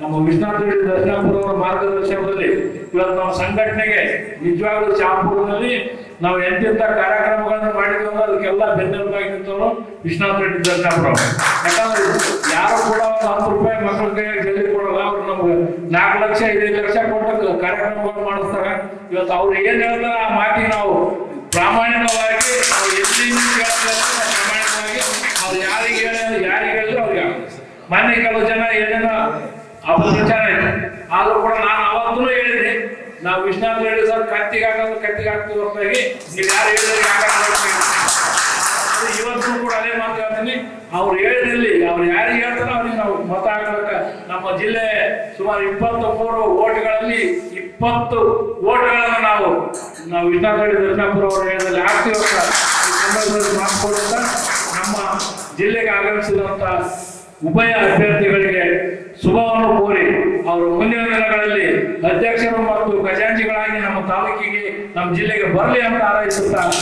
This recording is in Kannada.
ನಮ್ಮ ದರ್ಶನ ದರ್ಶನಾಪುರ ಅವರ ಮಾರ್ಗದರ್ಶನದಲ್ಲಿ ಇವತ್ತು ನಾವು ಸಂಘಟನೆಗೆ ನಿಜವಾಗ್ಲೂ ಶಾಪುರದಲ್ಲಿ ನಾವು ಎಂತೆಂಥ ಕಾರ್ಯಕ್ರಮಗಳನ್ನು ಮಾಡಿದ್ವಿ ಅದಕ್ಕೆಲ್ಲ ಬೆನ್ನೆಲುಬಾಗಿ ನಿಂತವರು ವಿಶ್ವನಾಥ ರೆಡ್ಡಿ ದರ್ಶನಾಪುರ ಅವರು. ಯಾಕಂದ್ರೆ ಯಾರು ಕೂಡ ಒಂದು ಹತ್ತು ರೂಪಾಯಿ ಮಕ್ಕಳಿಗೆ ಜಲ್ದಿ ಕೊಡಲ್ಲ, ಅವ್ರು ನಮ್ಗೆ ನಾಲ್ಕು ಲಕ್ಷ, ಐದೈದು ಲಕ್ಷ ಕೊಟ್ಟು ಕಾರ್ಯಕ್ರಮಗಳು ಮಾಡಿಸ್ತಾರೆ. ಇವತ್ತು ಅವ್ರು ಏನು ಹೇಳ್ತಾರೆ ಆ ಮಾತಿಗೆ ನಾವು ಪ್ರಾಮಾಣಿಕವಾಗಿ, ನಾವು ಎಲ್ಲಿ ಪ್ರಾಮಾಣಿಕವಾಗಿ, ಅವ್ರು ಯಾರಿಗೆ ಹೇಳಿ ಯಾರಿಗೆ ಹೇಳಿದ್ರು ಅವ್ರಿಗೆ ಮಾನ್ಯ ಕೆಲವು ಜನ ಏನೇನೋ ಅಪಪ್ರಚಾರ ಇದೆ ಆದ್ರೂ ಕೂಡ ನಾನು ಅವತ್ತೂ ಹೇಳಿದೆ ನಾವು ವಿಶ್ವನಾಥ್ ಹೇಳಿ ಸರ್ ಕತ್ತಿಗೆ ಹಾಕೋದು ಕತ್ತಿಗೆ ಹಾಕ್ತೀವಿ ಹೊರತಾಗಿ ನೀವು ಯಾರು ಹೇಳಿದ್ರೆ ಇವತ್ತು ಕೂಡ ಅದೇ ಮಾತು ಹೇಳ್ತೀನಿ. ಅವ್ರು ಹೇಳಿದಲ್ಲಿ ಅವ್ರು ಯಾರಿಗೆ ಹೇಳ್ತಾರೋ ಅವ್ರಿಗೆ ನಾವು ಮತ ಹಾಕಬೇಕ. ನಮ್ಮ ಜಿಲ್ಲೆ ಸುಮಾರು ಇಪ್ಪತ್ತು ಮೂರು ಓಟ್ಗಳಲ್ಲಿ ಇಪ್ಪತ್ತು ಓಟ್ಗಳನ್ನು ನಾವು ನಾವು ವಿಶ್ವನಾಥ್ ಹೇಳಿ ದರ್ಶನಾಪುರ ಅವರು ಹೇಳಿದಲ್ಲಿ ಹಾಕ್ತೀವಿ ನಮ್ಮ ಜಿಲ್ಲೆಗೆ ಆಗಮಿಸಿದಂತ ಉಭಯ ಅಭ್ಯರ್ಥಿಗಳಿಗೆ ಕೋರಿ ಅವರು ಮುಂದಿನ ದಿನಗಳಲ್ಲಿ ಅಧ್ಯಕ್ಷರು ಮತ್ತು ಖಜಾಂಚಿಗಳಾಗಿ ನಮ್ಮ ತಾಲೂಕಿಗೆ ನಮ್ಮ ಜಿಲ್ಲೆಗೆ ಬರಲಿ ಅಂತ ಹಾರೈಸುತ್ತಾ